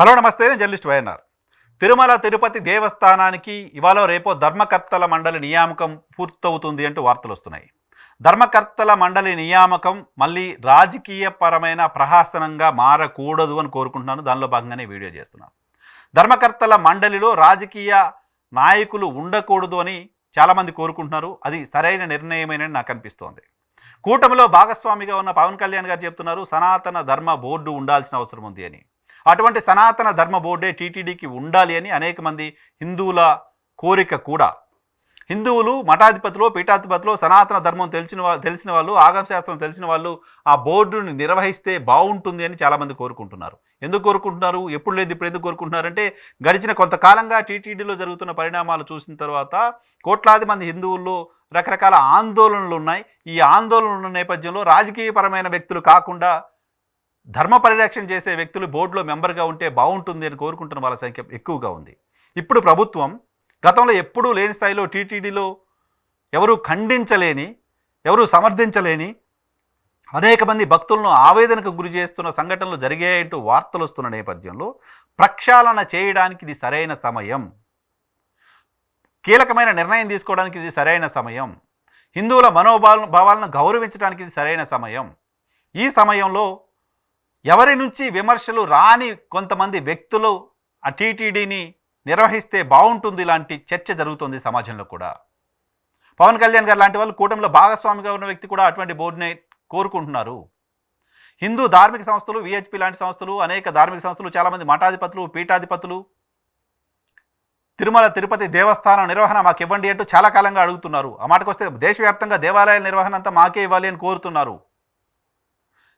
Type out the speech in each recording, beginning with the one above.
Hello నమస్తే నేను journalist YNR. Tirumala Tirupati దేవస్థానానికి ఇవాళ రేపో ధర్మకర్తల మండలి నియామకం పూర్తవుతుంది అంటూ వార్తలు వస్తున్నాయి. ధర్మకర్తల మండలి నియామకం మళ్ళీ రాజకీయపరమైన ప్రహాసనంగా మారకూడదు అని కోరుకుంటున్నాను. దానిలో భాగంగానే వీడియో చేస్తున్నాను. ధర్మకర్తల మండలిలో రాజకీయ నాయకులు ఉండకూడదు అని చాలామంది కోరుకుంటున్నారు. అది సరైన నిర్ణయమేనని నాకు అనిపిస్తోంది. కూటమిలో భాగస్వామిగా ఉన్న పవన్ కళ్యాణ్ గారు చెప్తున్నారు సనాతన ధర్మ బోర్డు ఉండాల్సిన అవసరం ఉంది అని. అటువంటి సనాతన ధర్మ బోర్డే టీటీడీకి ఉండాలి అని అనేక మంది హిందువుల కోరిక కూడా. హిందువులు మఠాధిపతులు పీఠాధిపతులు సనాతన ధర్మం తెలిసిన తెలిసిన వాళ్ళు ఆగమశాస్త్రం తెలిసిన వాళ్ళు ఆ బోర్డుని నిర్వహిస్తే బాగుంటుంది అని చాలామంది కోరుకుంటున్నారు. ఎందుకు కోరుకుంటున్నారు? ఎప్పుడు లేదు ఇప్పుడు ఎందుకు కోరుకుంటున్నారంటే గడిచిన కొంతకాలంగా టీటీడీలో జరుగుతున్న పరిణామాలు చూసిన తర్వాత కోట్లాది మంది హిందువుల్లో రకరకాల ఆందోళనలు ఉన్నాయి. ఈ ఆందోళనల నేపథ్యంలో రాజకీయపరమైన వ్యక్తులు కాకుండా ధర్మ పరిరక్షణ చేసే వ్యక్తులు బోర్డులో మెంబర్గా ఉంటే బాగుంటుంది అని కోరుకుంటున్న వాళ్ళ సంఖ్య ఎక్కువగా ఉంది. ఇప్పుడు ప్రభుత్వం గతంలో ఎప్పుడూ లేని స్థాయిలో టీటీడీలో ఎవరు ఖండించలేని ఎవరు సమర్థించలేని అనేక మంది భక్తులను ఆవేదనకు గురి చేస్తున్న సంఘటనలు జరిగాయంటూ వార్తలు వస్తున్న నేపథ్యంలో ప్రక్షాళన చేయడానికి ఇది సరైన సమయం. కీలకమైన నిర్ణయం తీసుకోవడానికి ఇది సరైన సమయం. హిందువుల మనోభావ భావాలను గౌరవించడానికి ఇది సరైన సమయం. ఈ సమయంలో ఎవరి నుంచి విమర్శలు రాని కొంతమంది వ్యక్తులు ఆ టీటీడీని నిర్వహిస్తే బాగుంటుంది ఇలాంటి చర్చ జరుగుతుంది సమాజంలో కూడా. పవన్ కళ్యాణ్ గారు లాంటి వాళ్ళు కూటమిలో భాగస్వామిగా ఉన్న వ్యక్తి కూడా అటువంటి బోర్డునే కోరుకుంటున్నారు. హిందూ ధార్మిక సంస్థలు విహెచ్పి లాంటి సంస్థలు అనేక ధార్మిక సంస్థలు చాలామంది మఠాధిపతులు పీఠాధిపతులు తిరుమల తిరుపతి దేవస్థానం నిర్వహణ మాకు ఇవ్వండి అంటూ చాలా కాలంగా అడుగుతున్నారు. ఆ మాటకు వస్తే దేశవ్యాప్తంగా దేవాలయాల నిర్వహణ అంతా మాకే ఇవ్వాలి అని కోరుతున్నారు.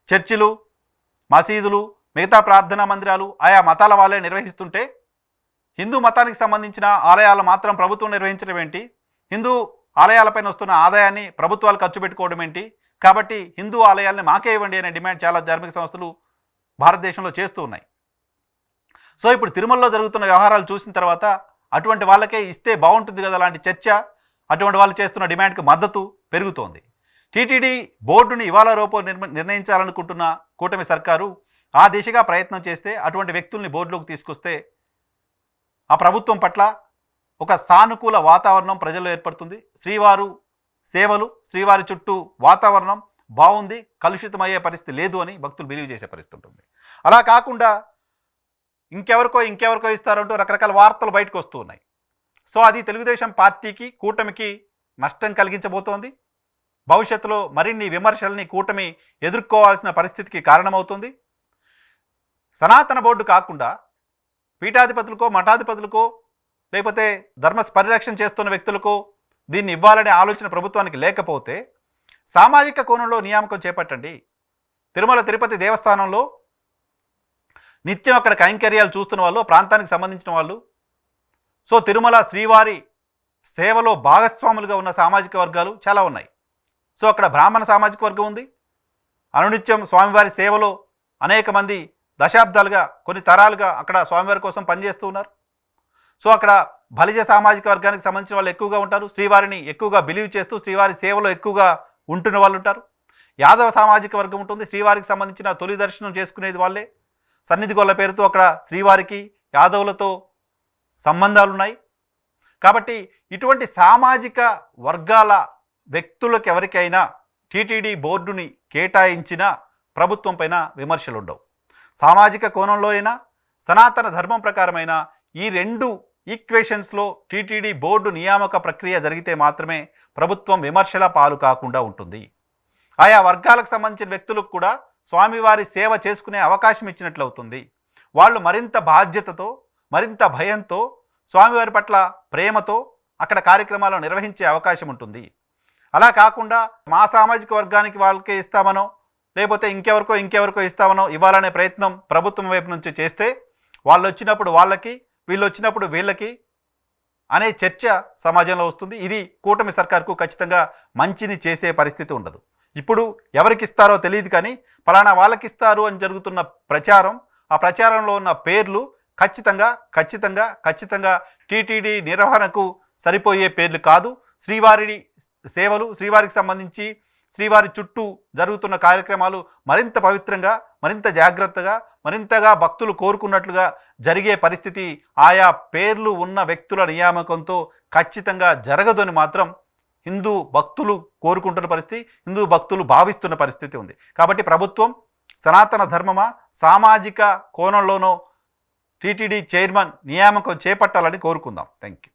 చర్చిలు మసీదులు మిగతా ప్రార్థనా మందిరాలు ఆయా మతాల వాళ్ళే నిర్వహిస్తుంటే హిందూ మతానికి సంబంధించిన ఆలయాలు మాత్రం ప్రభుత్వం నిర్వహించడం ఏంటి? హిందూ ఆలయాలపైన వస్తున్న ఆదాయాన్ని ప్రభుత్వాలు ఖర్చు పెట్టుకోవడం ఏంటి? కాబట్టి హిందూ ఆలయాల్ని మాకే ఇవ్వండి అనే డిమాండ్ చాలా ధార్మిక సంస్థలు భారతదేశంలో చేస్తూ ఉన్నాయి. సో ఇప్పుడు తిరుమలలో జరుగుతున్న వ్యవహారాలు చూసిన తర్వాత అటువంటి వాళ్ళకే ఇస్తే బాగుంటుంది కదా అలాంటి చర్చ అటువంటి వాళ్ళు చేస్తున్న డిమాండ్కి మద్దతు పెరుగుతోంది. టీటీడీ బోర్డుని ఇవాళ రూపో నిర్మ నిర్ణయించాలనుకుంటున్న కూటమి సర్కారు ఆ దిశగా ప్రయత్నం చేస్తే అటువంటి వ్యక్తుల్ని బోర్డులోకి తీసుకొస్తే ఆ ప్రభుత్వం పట్ల ఒక సానుకూల వాతావరణం ప్రజల్లో ఏర్పడుతుంది. శ్రీవారు సేవలు శ్రీవారి చుట్టూ వాతావరణం బాగుంది కలుషితమయ్యే పరిస్థితి లేదు అని భక్తులు బిలీవ్ చేసే పరిస్థితి ఉంటుంది. అలా కాకుండా ఇంకెవరికో ఇంకెవరికో ఇస్తారంటూ రకరకాల వార్తలు బయటకు వస్తూ ఉన్నాయి. సో అది తెలుగుదేశం పార్టీకి కూటమికి నష్టం కలిగించబోతోంది. భవిష్యత్తులో మరిన్ని విమర్శల్ని కూటమి ఎదుర్కోవాల్సిన పరిస్థితికి కారణమవుతుంది. సనాతన బోర్డు కాకుండా పీఠాధిపతులకో మఠాధిపతులకో లేకపోతే ధర్మ పరిరక్షణ చేస్తున్న వ్యక్తులకో దీన్ని ఇవ్వాలనే ఆలోచన ప్రభుత్వానికి లేకపోతే సామాజిక కోణంలో నియామకం చేపట్టండి. తిరుమల తిరుపతి దేవస్థానంలో నిత్యం అక్కడ కైంకర్యాలు చూస్తున్న వాళ్ళు ప్రాంతానికి సంబంధించిన వాళ్ళు. సో తిరుమల శ్రీవారి సేవలో భాగస్వాములుగా ఉన్న సామాజిక వర్గాలు చాలా ఉన్నాయి. సో అక్కడ బ్రాహ్మణ సామాజిక వర్గం ఉంది. అనునిత్యం స్వామివారి సేవలో అనేక మంది దశాబ్దాలుగా కొన్ని తరాలుగా అక్కడ స్వామివారి కోసం పనిచేస్తూ ఉన్నారు. సో అక్కడ బలిజ సామాజిక వర్గానికి సంబంధించిన వాళ్ళు ఎక్కువగా ఉంటారు. శ్రీవారిని ఎక్కువగా బిలీవ్ చేస్తూ శ్రీవారి సేవలో ఎక్కువగా ఉంటున్న వాళ్ళు ఉంటారు. యాదవ సామాజిక వర్గం ఉంటుంది. శ్రీవారికి సంబంధించిన తొలి దర్శనం చేసుకునేది వాళ్ళే. సన్నిధి గొల్ల పేరుతో అక్కడ శ్రీవారికి యాదవులతో సంబంధాలు ఉన్నాయి కాబట్టి ఇటువంటి సామాజిక వర్గాల వ్యక్తులకు ఎవరికైనా టీటీడీ బోర్డుని కేటాయించిన ప్రభుత్వం పైన సామాజిక కోణంలో అయినా సనాతన ధర్మం ప్రకారమైన ఈ రెండు ఈక్వేషన్స్లో టీటీడీ బోర్డు నియామక ప్రక్రియ జరిగితే మాత్రమే ప్రభుత్వం విమర్శల పాలు కాకుండా ఉంటుంది. ఆయా వర్గాలకు సంబంధించిన వ్యక్తులకు కూడా స్వామివారి సేవ చేసుకునే అవకాశం ఇచ్చినట్లవుతుంది. వాళ్ళు మరింత బాధ్యతతో మరింత భయంతో స్వామివారి పట్ల ప్రేమతో అక్కడ కార్యక్రమాలు నిర్వహించే అవకాశం ఉంటుంది. అలా కాకుండా మా సామాజిక వర్గానికి వాళ్ళకే ఇస్తామనో లేకపోతే ఇంకెవరికో ఇంకెవరికో ఇస్తామనో ఇవ్వాలనే ప్రయత్నం ప్రభుత్వం వైపు నుంచి చేస్తే వాళ్ళు వచ్చినప్పుడు వాళ్ళకి వీళ్ళు వచ్చినప్పుడు వీళ్ళకి అనే చర్చ సమాజంలో వస్తుంది. ఇది కూటమి సర్కార్కు ఖచ్చితంగా మంచిని చేసే పరిస్థితి ఉండదు. ఇప్పుడు ఎవరికి ఇస్తారో తెలియదు కానీ ఫలానా వాళ్ళకి ఇస్తారు అని జరుగుతున్న ప్రచారం ఆ ప్రచారంలో ఉన్న పేర్లు ఖచ్చితంగా ఖచ్చితంగా ఖచ్చితంగా టీటీడీ నిర్వహణకు సరిపోయే పేర్లు కాదు. శ్రీవారిని సేవలు శ్రీవారికి సంబంధించి శ్రీవారి చుట్టూ జరుగుతున్న కార్యక్రమాలు మరింత పవిత్రంగా మరింత జాగ్రత్తగా మరింతగా భక్తులు కోరుకున్నట్లుగా జరిగే పరిస్థితి ఆయా పేర్లు ఉన్న వ్యక్తుల నియామకంతో ఖచ్చితంగా జరగదని మాత్రం హిందూ భక్తులు కోరుకుంటున్న పరిస్థితి హిందూ భక్తులు భావిస్తున్న పరిస్థితి ఉంది. కాబట్టి ప్రభుత్వం సనాతన ధర్మమా సామాజిక కోణంలోనో టీటీడీ చైర్మన్ నియామకం చేపట్టాలని కోరుకుందాం. Thank you